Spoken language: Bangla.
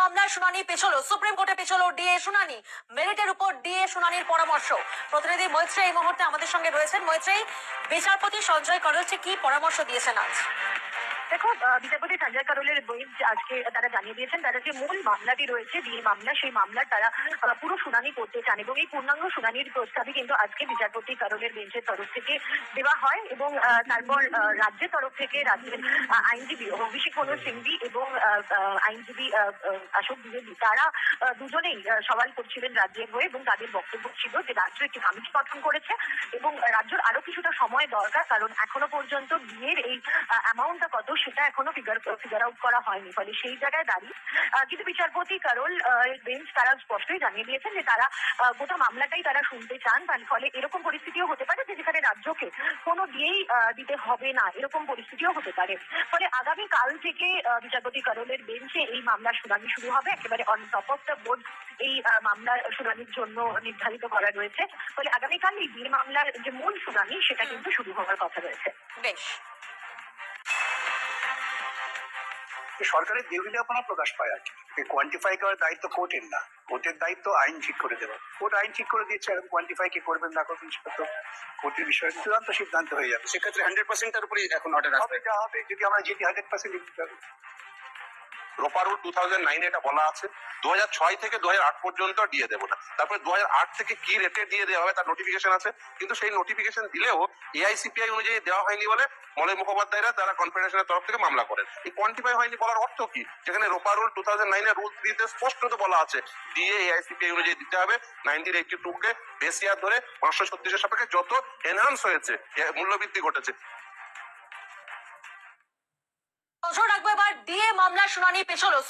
মামলার শুনানি পেছলো। সুপ্রিম কোর্টে পেছলো ডিএ শুনানি। মেরিটের উপর ডিএ শুনানির পরামর্শ। প্রতিনিধি মৈত্রী এই মুহূর্তে আমাদের সঙ্গে রয়েছেন। মৈত্রী বিচারপতি সঞ্জয় করলছে কি পরামর্শ দিয়েছেন আজ? দেখো বিচারপতি সঞ্জয় কারোলের বেঞ্চ আজকে তারা জানিয়ে দিয়েছেন তারা যে মূল মামলাটি রয়েছে বিয়ে মামলা, সেই মামলার তারা পুরো শুনানি করতে চান এবং এই পূর্ণাঙ্গ শুনানির প্রস্তাবই কিন্তু আজকে বিচারপতি কারোলের বেঞ্চের তরফ থেকে দেওয়া হয় এবং তারপর রাজ্যের তরফ থেকে রাজ্যের আইনজীবী অভিষেক মনু সিংভি এবং আইনজীবী অশোক দ্বিবেদী তারা দুজনেই সওয়াল করছিলেন রাজ্যের হয়ে এবং তাদের বক্তব্য ছিল যে রাজ্য একটি কমিটি গঠন করেছে এবং রাজ্যের আরও কিছুটা সময় দরকার, কারণ এখনও পর্যন্ত বিয়ের এই অ্যামাউন্টটা কত সেটা এখনও ফিগার ফিগার আউট করা হয়নি। ফলে সেই জায়গায় দাঁড়িয়ে কিন্তু বিচারপতি কারোল বেঞ্চ তারা স্পষ্টই জানিয়ে দিয়েছেন যে তারা গোটা মামলাটাই তারা শুনতে চান তার ফলে এরকম পরিস্থিতিও হতে পারে যে যেখানে রাজ্যকে কোনো দিয়েই দিতে হবে না। এরকম পরিস্থিতিও হতে পারে। ফলে আগামী কাল থেকে বিচারপতি কারোলের বেঞ্চে এই মামলার শুনানি শুরু হবে। একেবারে on top of the board এই আহ, মামলার শুনানির জন্য নির্ধারিত করা রয়েছে। ফলে আগামীকাল এই বিয়ে মামলার যে মূল শুনানি সেটা কিন্তু শুরু হওয়ার কথা রয়েছে। বেশ। সরকারের দেউলিয়াপনা প্রকাশ পায় আর কি। কোয়ান্টিফাই করার দায়িত্ব কোর্টের না। কোর্টের দায়িত্ব আইন ঠিক করে দেওয়া। কোর্ট আইন ঠিক করে দিয়েছে এখন কোয়ান্টিফাই কি করবেন না করবেন সেটা তো কোর্টের বিষয়ে চূড়ান্ত সিদ্ধান্ত হয়ে যাবে। সেক্ষেত্রে হান্ড্রেড পার্সেন্ট তার উপরে এখন অর্ডার হবে আসবে। যা হবে যদি আমরা যেটি হান্ড্রেড পার্সেন্ট টু এটা বলা আছে। দু ছয় থেকে দু হাজার আট পর্যন্ত দিয়ে দেবো না তারপরে দু হাজার আট থেকে কি রেটে দিয়ে দেওয়া হবে তার নোটিফিকেশন আছে। কিন্তু সেই নোটিফিকেশন দিলেও এআইসিপিআই অনুযায়ী দেওয়া হয়নি বলে মুখোপাধ্যায়রা তারা কনফেডারেশনের তরফ থেকে মামলা করেন। এই কোয়ান্টিফাই হয়নি বলার অর্থ কি? যেখানে ROPA rule two thousand rule থ্রিতে স্পষ্টত বলা আছে। দিয়ে এআইসিপিআই অনুযায়ী দিতে হবে। নাইনটিন এইটটি টু কে বেশ ইয়ার ধরে পাঁচশো ছত্রিশের সাপেক্ষে যত এনহান্স হয়েছে মূল্যবৃদ্ধি ঘটেছে। ডিএ মামলার শুনানি পেছলো